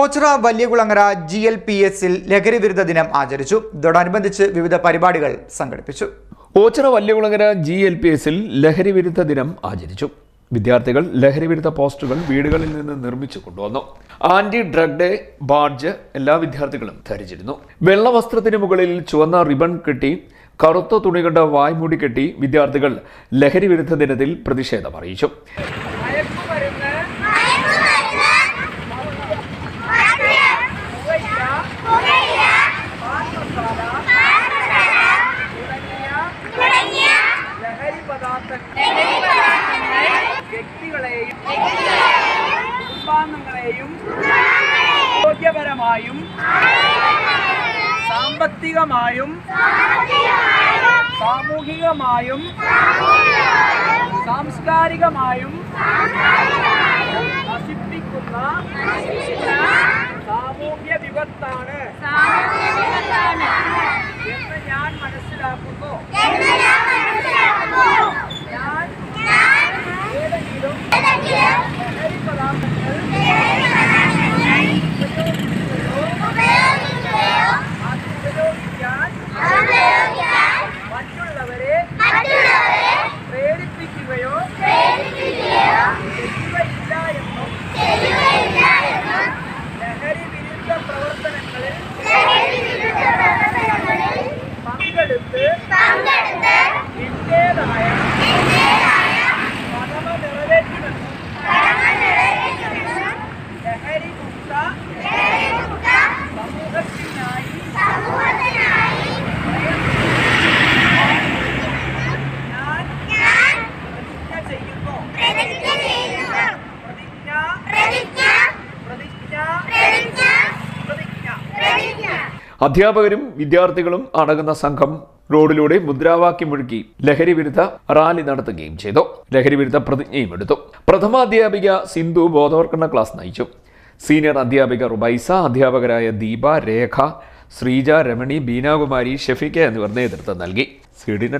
Ochira Valiyakulangara G L P എസിൽ ലഹരി വിരുദ്ധ ദിനം ആചരിച്ചു. ഇതോടനുബന്ധിച്ച് വിവിധ പരിപാടികൾ സംഘടിപ്പിച്ചു. Ochira Valyakulangara G L P എസിൽ ലഹരി വിരുദ്ധ ദിനം ആചരിച്ചു. വിദ്യാർത്ഥികൾ ലഹരി വിരുദ്ധ പോസ്റ്ററുകൾ വീടുകളിൽ നിന്ന് നിർമ്മിച്ചു കൊണ്ടുവന്നു. ആന്റി ഡ്രഗ് ഡേ ബാഡ്ജ് എല്ലാ വിദ്യാർത്ഥികളും ധരിച്ചിരുന്നു. വെള്ള വസ്ത്രത്തിന് മുകളിൽ ചുവന്ന റിബൺ കെട്ടി കറുത്ത തുണി കൊണ്ട് വായ്മൂടി കെട്ടി വിദ്യാർത്ഥികൾ ലഹരി വിരുദ്ധ ദിനത്തിൽ പ്രതിഷേധം അറിയിച്ചു. വ്യക്തികളെയും കുടുംബാംഗങ്ങളെയും ആരോഗ്യപരമായും സാമ്പത്തികമായും സാമൂഹികമായും സാംസ്കാരികമായും അധ്യാപകരും വിദ്യാർത്ഥികളും അടങ്ങുന്ന സംഘം റോഡിലൂടെ മുദ്രാവാക്യം മുഴുക്കി ലഹരി വിരുദ്ധ റാലി നടത്തുകയും ചെയ്തു. ലഹരി വിരുദ്ധ പ്രതിജ്ഞയും എടുത്തു. പ്രഥമാധ്യാപിക സിന്ധു ബോധവൽക്കരണ ക്ലാസ് നയിച്ചു. സീനിയർ അധ്യാപിക റുബൈസ അധ്യാപകരായ ദീപ രേഖ ശ്രീജ രമണി ബീനാകുമാരി ഷെഫിക്ക എന്നിവർ നേതൃത്വം നൽകി. C D